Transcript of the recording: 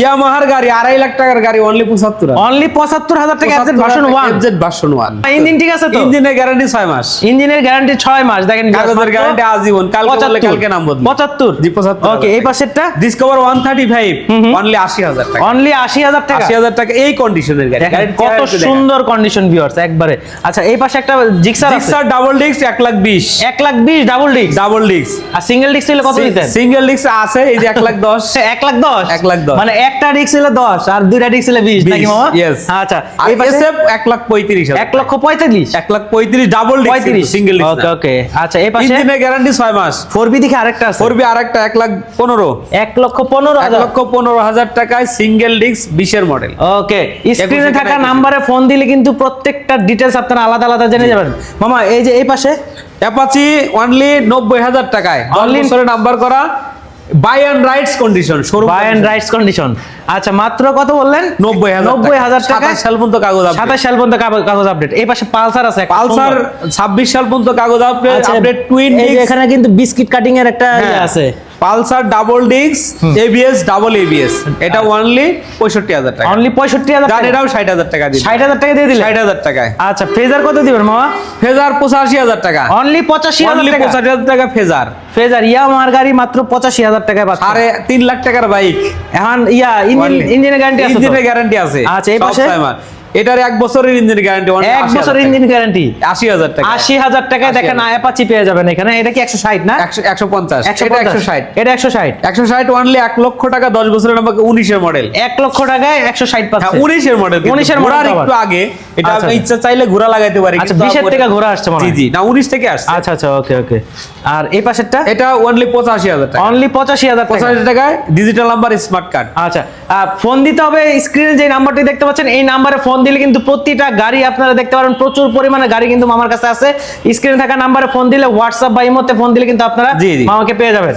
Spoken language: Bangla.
ইয়ামাহার গাড়ি আড়াই লাখ টাকার গাড়ি অনলি পঁচাত্তর অনলি পঁচাত্তর হাজার টাকা FZ version one FZ version one engine ঠিক আছে তো? ইঞ্জিনের গ্যারান্টি ছয় মাস। ইঞ্জিনের গ্যারান্টি ছয় মাস দেখেন কাগজের গ্যারান্টি আজীবন কালকে বললে কালকে নাম বদলে পঁচাত্তর। জি, 75,000 ওকে এই পাশেরটা? Discover one thirty five only আশি হাজার টাকা। অনলি আশি হাজার টাকা? আশি হাজার টাকা এই কন্ডিশনের গাড়ি। কত। সুন্দর কন্ডিশন ভিউয়ার্স একবারে। আচ্ছা এই পাশে একটা জিক্সার জিক্সার ডাবল ডিস্ক এক লাখ বিশ। এক লাখ বিশ ডাবল ডিস্ক ডাবল ডিস্ক আর সিঙ্গেল ডিস্ক হলে কত দিতেন সিঙ্গেল ডিস্ক আছে এই যে এক লাখ দশ। এক লাখ দশ? এক লাখ দশ। মানে একটা ডিস্ক হলে দশ আর দুইটা ডিস্ক হলে বিশ নাকি মামা Yes. আচ্ছা এই পাশে SF এক লাখ পঁয়ত্রিশ হাজার এক লক্ষ পঁয়তাল্লিশ। এক লাখ পঁয়ত্রিশ ডাবল ডিস্ক পঁয়ত্রিশ। সিঙ্গেল ওকে ওকে আচ্ছা এই পাশে ইঞ্জিনের গ্যারান্টি ছয় মাস। ফোর বি দেখে আরেকটা আছে। করবি আর একটা এক লাখ পনেরো। এক লক্ষ পনেরো এক হাজার। লক্ষ পনেরো হাজার টাকায় সিঙ্গেল ডিস্ক বিশের মডেল ওকে স্ক্রিনে থাকা নাম্বারে ফোন দিলে কিন্তু প্রত্যেকটা ডিটেলস আপনারা আলাদা আলাদা জেনে যাবেন। মামা এই যে এই পাশে? অ্যাপাচি অনলি নব্বই হাজার টাকায়। অনলি নাম্বার করা। By and rights condition by and rights condition আচ্ছা মাত্র কত বললেন? নব্বই হাজার নব্বই হাজার টাকা সাল পর্যন্ত কাগজ। সাতাশ সাল পর্যন্ত কাগজ- আপডেট এই পাশে পালসার আছে পালসার ছাব্বিশ সাল পর্যন্ত কাগজ আপডেট আপডেট টুইন এখানে কিন্তু বিস্কিট কাটিং এর একটা ইয়ে আছে। Pulsar double disc ABS double ABS এটা অনলি পঁয়ষট্টি হাজার টাকা। অনলি পঁয়ষট্টি হাজার যার এটাও ষাট হাজার টাকা দিন ষাট হাজার টাকা দিয়ে দিলে ষাট হাজার টাকায়। আচ্ছা ফেজার কত দিবেন মামা? ফেজার পঁচাশি হাজার টাকা। অনলি পঁচাশি অনলি টাকা? পঁচাশি হাজার টাকা ফেজার। ফেজার ইয়া আমার গাড়ি মাত্র পঁচাশি হাজার টাকায় পাচ্ছে। সাড়ে তিন লাখ টাকার বাইক। এখন ইয়া ইঞ্জিন ইঞ্জিনের গ্যারান্টি আছে ইঞ্জিনের গ্যারান্টি আছে। আচ্ছা, এই পাশে? এটার এক বছরের ইঞ্জিনের গ্যারান্টি এক বছর ইঞ্জিন গ্যারান্টি আশি হাজার টাকা। আশি হাজার টাকায় দেখেন অ্যাপাচি পেয়ে যাবেন এখানে। এটা কি একশো ষাট না? একশো পঞ্চাশ। এটা একশো ষাট। এটা একশো ষাট। একশো ষাট অনলি এক লক্ষ টাকা দশ বছরের আমাকে উনিশের মডেল এক লক্ষ টাকায় একশো ষাট হ্যাঁ পাচ্ছে উনিশের মডেল 19 এর model ঘোরার আবার। একটু আগে। এটা আচ্ছা, আপনি ইচ্ছা চাইলে ঘোরা লাগাইতে পারি আচ্ছা, কিন্তু 20 এর আমার- থেকে ঘোরা আসছে মনে জি জি। না উনিশ থেকে আসছে। আচ্ছা আচ্ছা ওকে ওকে। আর এই পাশেরটা? এটা অনলি পঁচাশি হাজার টাকা। অনলি পঁচাশি হাজার পঁচাশি টাকায় ডিজিটাল নাম্বার স্মার্ট কার্ড আচ্ছা ফোন দিতে হবে। স্ক্রিনে যে নাম্বারটি দেখতে পাচ্ছেন এই নাম্বারে ফোন দিলে কিন্তু প্রতিটা গাড়ি আপনারা দেখতে পারেন প্রচুর পরিমাণে গাড়ি কিন্তু মামার কাছে আছে। স্ক্রিনে থাকা নাম্বারে ফোন দিলে হোয়াটসঅ্যাপ বা ইমোতে ফোন দিলে কিন্তু আপনারা। মামাকে পেয়ে যাবেন।